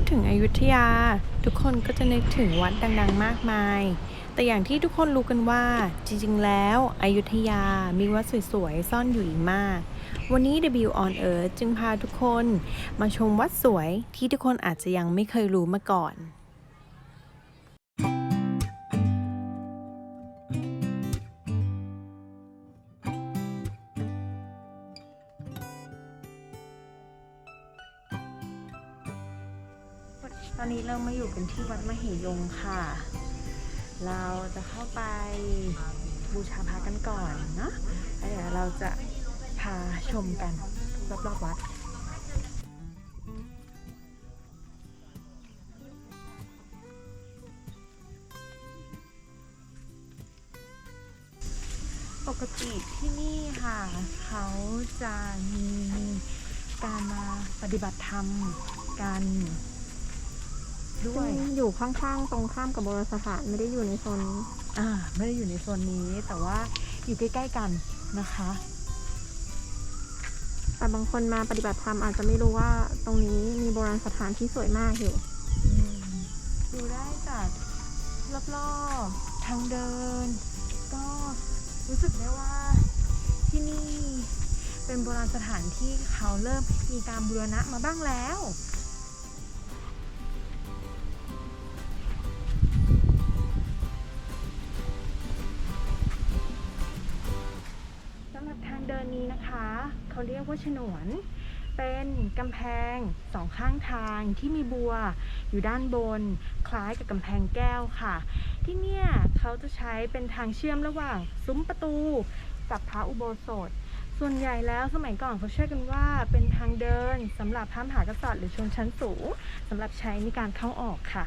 ดถึงอยุธยา ทุกคนก็จะนึกถึงวัดดังๆ มากมาย แต่อย่างที่ทุกคนรู้กันว่า จริงๆ แล้วอยุธยามีวัดสวยๆ ซ่อนอยู่อีกมาก วันนี้ W on Earth จึงพาทุกคนมาชมวัดสวยที่ทุกคนอาจจะยังไม่เคยรู้มาก่อน อนนี้เรามาอยู่กันที่วัดมเหยงค่ะ เราจะเข้าไปบูชาพระกันก่อนเนาะเดี๋ยวเราจะพาชมกันรอบๆวัดปกติที่นี่ค่ะ เขาจะมีการมาปฏิบัติธรรมกัน ด้วย อยู่ข้างๆ ตรงข้ามกับโบราณสถานไม่ได้อยู่ในโซนนี้ อ่า ไม่ได้อยู่ในโซนนี้แต่ว่าอยู่ใกล้ๆกันนะคะ แต่บางคนมาปฏิบัติธรรมอาจจะไม่รู้ว่าตรงนี้มีโบราณสถานที่สวยมากอยู่ดูได้จากรอบๆทางเดิน ก็รู้สึกได้ว่าที่นี่เป็นโบราณสถานที่เขาเริ่มมีการบูรณะมาบ้างแล้ว เดินนี้นะคะ เขาเรียกว่าฉนวน เป็นกำแพงสองข้างทางที่มีบัวอยู่ด้านบน คล้ายกับกำแพงแก้วค่ะ ที่เนี่ยเขาจะใช้เป็นทางเชื่อมระหว่าง ซุ้มประตูกับพระอุโบสถ ส่วนใหญ่แล้วสมัยก่อนเขาเชื่อกันว่าเป็นทางเดินสำหรับพระมหากษัตริย์หรือชนชั้นสูงสำหรับใช้ในการเข้าออกค่ะ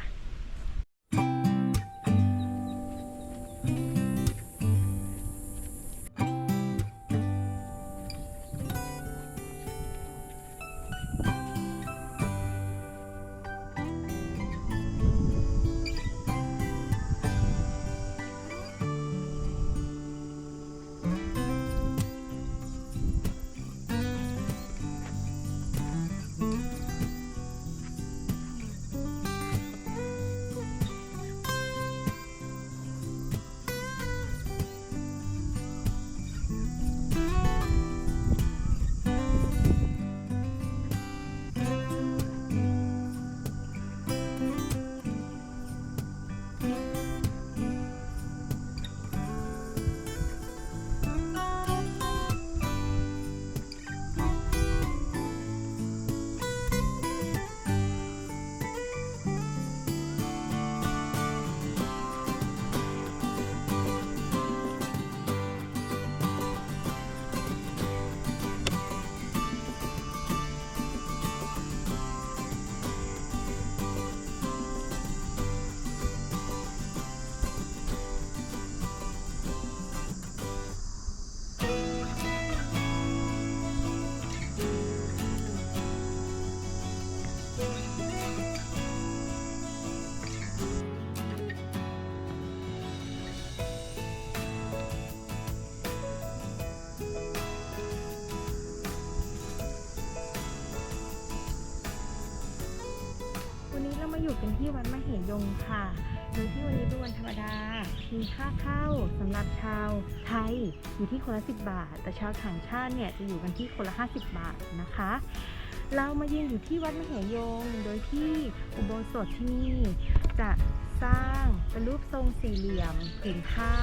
ที่วัดมเหยงค่ะ โดยที่วันนี้เป็นวันธรรมดา มีค่าเข้าสำหรับชาวไทยอยู่ที่คนละ10 บาท แต่ชาวต่างชาติเนี่ยจะอยู่กันที่คนละ 50 บาทนะคะ เรามายืนอยู่ที่วัดมเหยง โดยที่อุโบสถที่นี่จะสร้างเป็นรูปทรงสี่เหลี่ยมผืนผ้า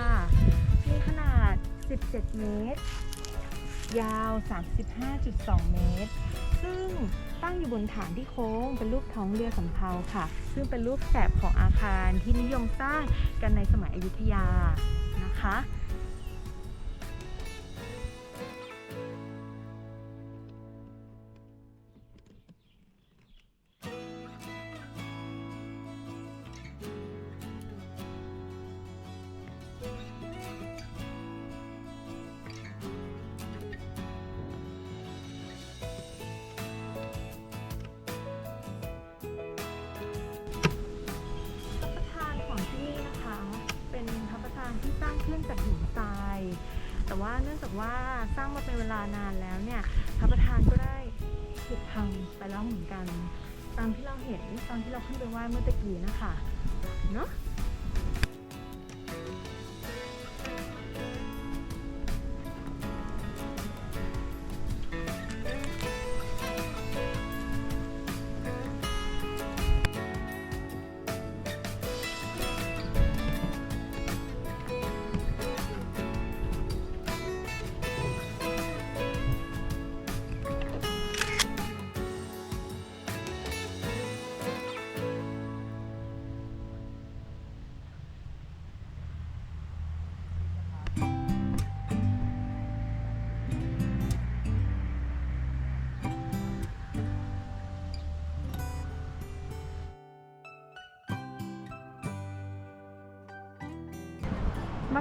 มีขนาด 17 เมตร ยาว 35.2 เมตร ซึ่ง ตั้งอยู่บนฐานที่โค้ง เป็นรูปท้องเรือสำเภาค่ะ ซึ่งเป็นรูปแบบของอาคารที่นิยมสร้างกันในสมัยอยุธยานะคะ แต่ว่าเนื่องจากว่าสร้างมาเป็นเวลานานแล้วเนี่ยพระประธานก็ได้ถูกพังไปแล้วเหมือนกัน ตามที่เราเห็นตอนที่เราขึ้นไปไหว้เมื่อตะกี้นะคะเนาะ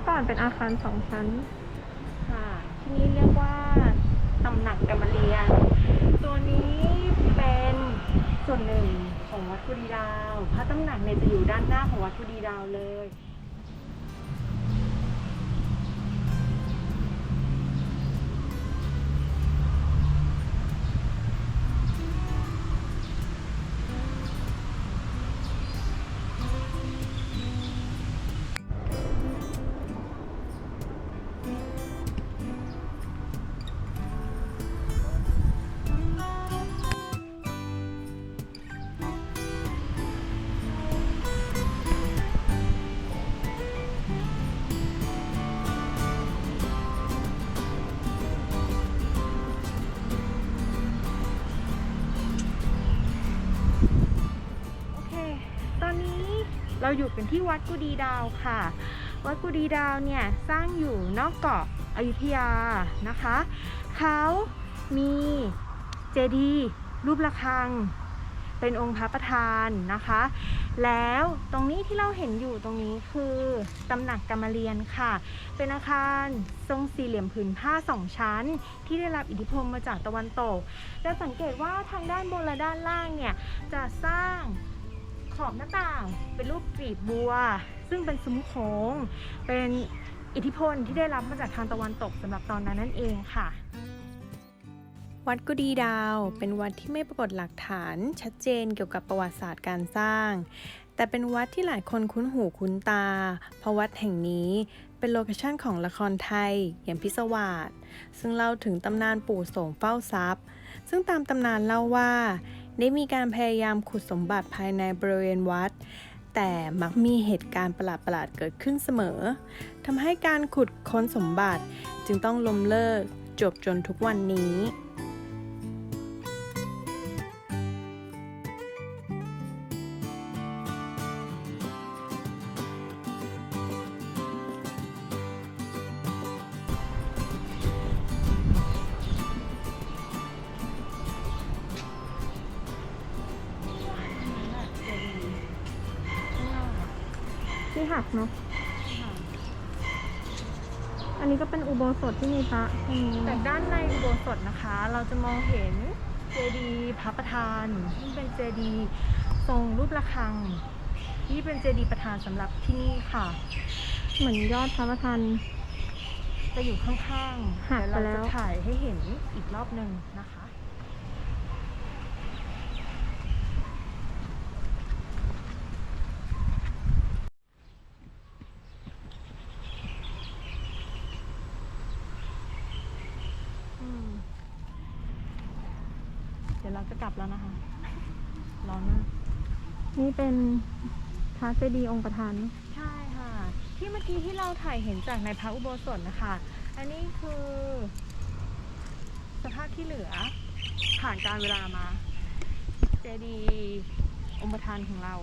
มื่อก่อนเป็นอาคารสองชั้น ค่ะ ที่นี่เรียกว่าตำหนักกรรมเรียน ตัวนี้เป็นส่วนหนึ่งของวัดกุดีดาว พระตำหนักเนี่ยจะอยู่ด้านหน้าของวัดกุดีดาวเลย เราอยู่กันที่วัดกุดีดาวค่ะ วัดกุดีดาวเนี่ยสร้างอยู่นอกเกาะอยุธยานะคะ เขามีเจดีย์รูประฆัง เป็นองค์พระประธานนะคะ แล้วตรงนี้ที่เราเห็นอยู่ตรงนี้คือตำหนักกรรมเรียนค่ะ เป็นอาคารทรงสี่เหลี่ยมผืนผ้าสองชั้น ที่ได้รับอิทธิพลมาจากตะวันตกจะสังเกตว่าทางด้านบนและด้านล่างเนี่ยจะสร้าง อบหน้าต่าง เป็นรูปกลีบบัว ซึ่งเป็นซุ้มโค้ง เป็นอิทธิพลที่ได้รับมาจากทางตะวันตกสำหรับตอนนั้นนั่นเองค่ะ วัดกุดีดาว เป็นวัดที่ไม่ปรากฏหลักฐานชัดเจนเกี่ยวกับประวัติศาสตร์การสร้าง แต่เป็นวัดที่หลายคนคุ้นหูคุ้นตา เพราะวัดแห่งนี้เป็นโลเคชั่นของละครไทย อย่างพิศวาสซึ่งเล่าถึงตำนานปู่โสมเฝ้าทรัพย์ ซึ่งตามตำนานเล่าว่า ได้มีการพยายามขุดสมบัติภายในบริเวณวัด แต่มักมีเหตุการณ์ประหลาดๆเกิดขึ้นเสมอทำให้การขุดค้นสมบัติจึงต้องล้มเลิกจบจนทุกวันนี้ หักเนาะอันนี้ก็เป็นอุโบสถที่มีพระตรงนี้จากด้านในอุโบสถนะคะ เราจะมองเห็นเจดีย์พระประธานที่งเป็นเจดีย์ทรงรูประฆัง ที่เป็นเจดีย์ประธานสำหรับที่นี่ค่ะ เหมือนยอดพระประธานจะอยู่ข้างๆหักไปเดี๋ยวแล้เราวจะถ่ายให้เห็นอีกรอบหนึ่งนะคะ อืมเดี๋ยวเราจะกลับแล้วนะคะ ร้อนมาก นี่ เป็นพระเจดีย์องค์ประธาน ใช่ค่ะ ที่เมื่อกี้ที่เราถ่ายเห็นจากในพระอุโบสถนะคะ อันนี้คือ สภาพที่เหลือ ผ่านการเวลามา เจดีย์องค์ประธานของเรา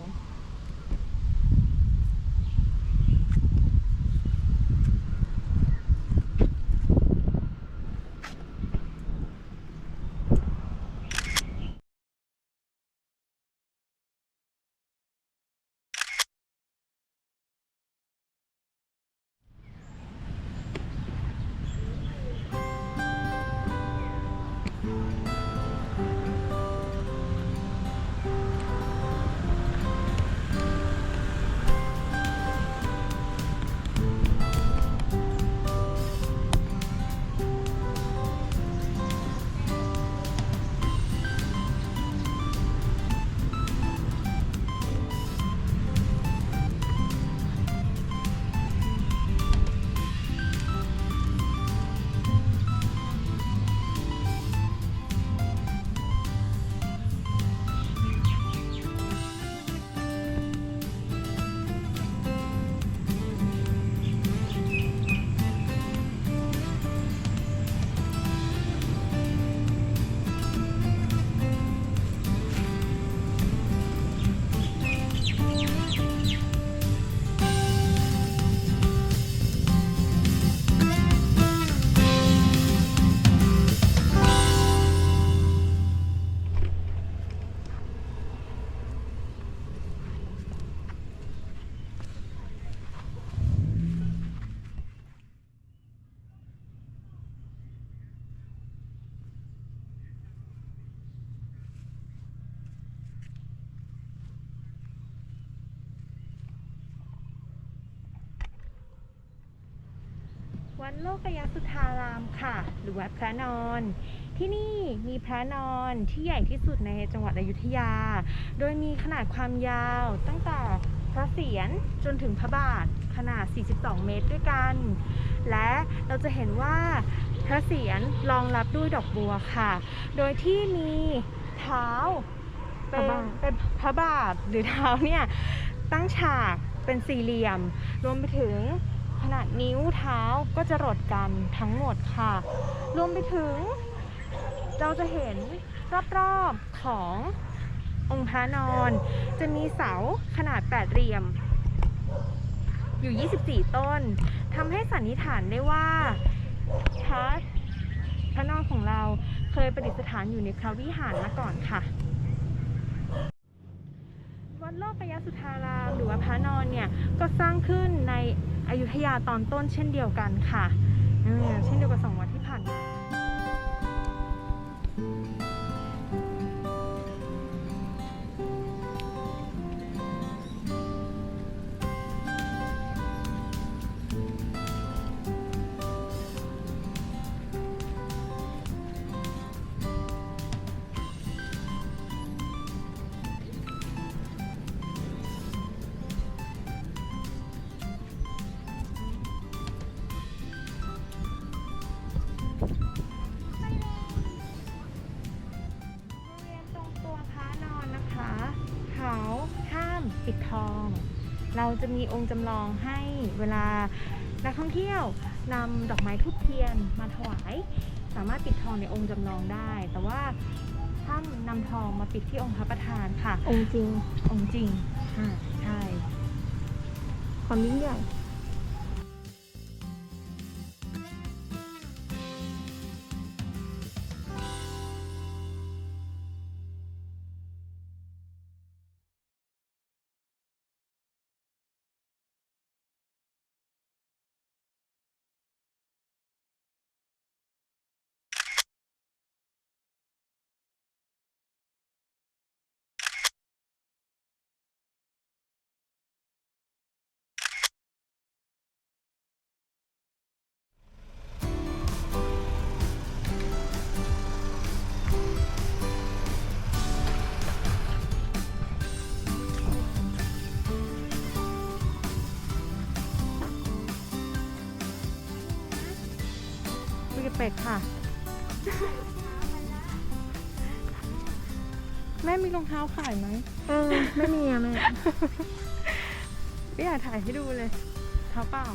วัดโลกยสุธารามค่ะ หรือวัดพระนอน ที่นี่มีพระนอนที่ใหญ่ที่สุดในจังหวัดอยุธยา โดยมีขนาดความยาวตั้งแต่พระเศียรจนถึงพระบาทขนาด 42 เมตรด้วยกัน และเราจะเห็นว่าพระเศียรรองรับด้วยดอกบัวค่ะ โดยที่มีเท้าเป็นพระบาทเป็นพระบาทหรือเท้าเนี่ยตั้งฉากเป็นสี่เหลี่ยม รวมไปถึง ขนาดนิ้วเท้าก็จะรดกันทั้งหมดค่ะ รวมไปถึง เราจะเห็นรอบๆขององค์พระนอน จะมีเสาขนาดแปดเหลี่ยม อยู่ 24 ต้นทำให้สันนิษฐานได้ว่าพระพระนอนของเราเคยประดิษฐานอยู่ในพระวิหารมาก่อนค่ะ โลกยสุธารามหรือว่าพระนอนเนี่ยก็สร้างขึ้นในอยุธยาตอนต้นเช่นเดียวกันค่ะเออเช่นเดียวกับสองวัด จะมีองค์จำลองให้เวลานักท่องเที่ยวนำดอกไม้ทุบเทียนมาถวาย สามารถปิดทองในองค์จำลองได้ แต่ว่าห้ามนำทองมาปิดที่องค์พระประธานค่ะ องค์จริง องค์จริงอ่าใช่ ความยิ่งใหญ่ คุยกับเป็ดค่ะ แม่มีรองเท้าขายไหมเออไม่มีอะแม่ ไม่อยากถ่ายให้ดูเลยเท้าเปล่า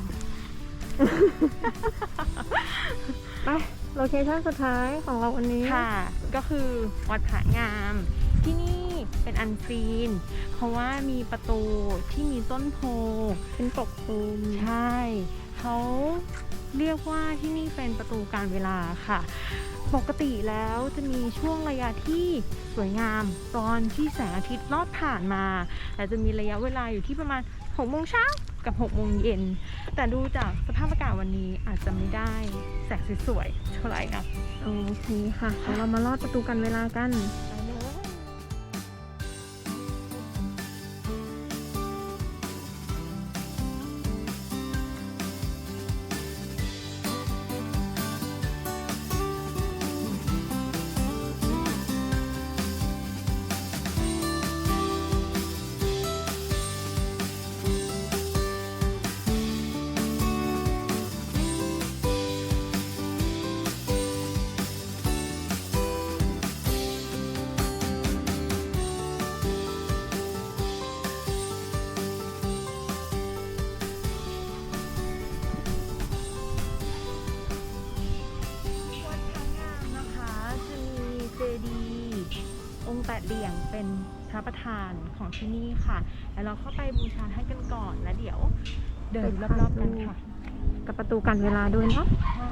ไปโลเคชั่นสุดท้ายของเราวันนี้ค่ะ ก็คือวัดผางาม ที่นี่เป็นอันซีน เพราะว่ามีประตูที่มีต้นโพเป็นปกคลุม ใช่ เขาเรียกว่าที่นี่เป็นประตูการเวลาค่ะ ปกติแล้วจะมีช่วงระยะที่สวยงามตอนที่แสงอาทิตย์ลอดผ่านมา แต่จะมีระยะเวลาอยู่ที่ประมาณ6โมงเช้ากับ6โมงเย็น แต่ดูจากสภาพอากาศวันนี้อาจจะไม่ได้แสงสวยๆเท่าไหร่นะ โอเคค่ะเดี๋ยวเรามาลอดประตูกันเวลากัน เดเหลี่ยงเป็นพระประธานของที่นี่ค่ะ แล้วเราเข้าไปบูชาท่านกันก่อน แล้วเดี๋ยวเดินรอบๆกันค่ะ กับประตูกันเวลาด้วยเนาะค่ะ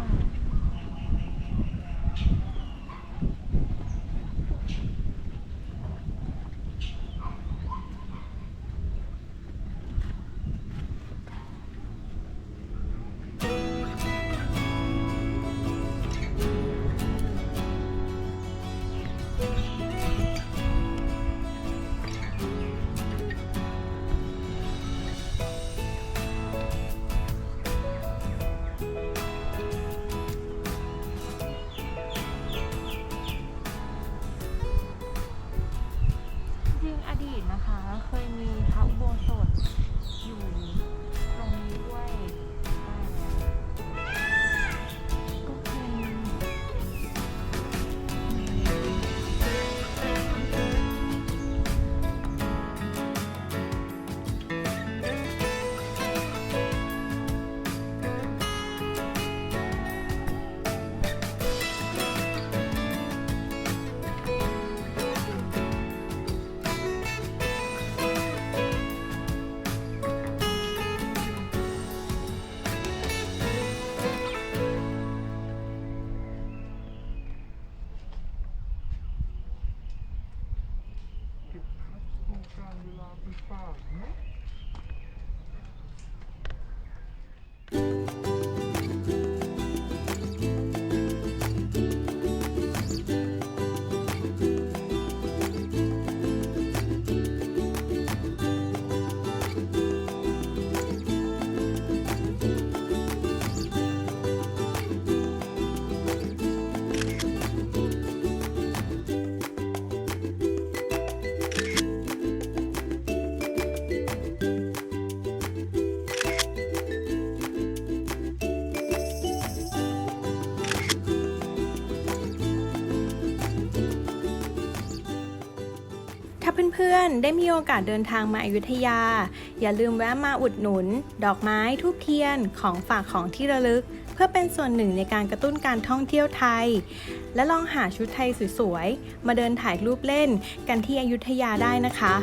เพื่อนๆ ได้มีโอกาสเดินทางมาอายุทยา อย่าลืมแวะมาอุดหนุน ดอกไม้ทูบเทียนของฝากของที่ระลึก เพื่อเป็นส่วนหนึ่งในการกระตุ้นการท่องเที่ยวไทย และลองหาชุดไทยสวยๆ มาเดินถ่ายรูปเล่นกันที่อยุธยาได้นะคะ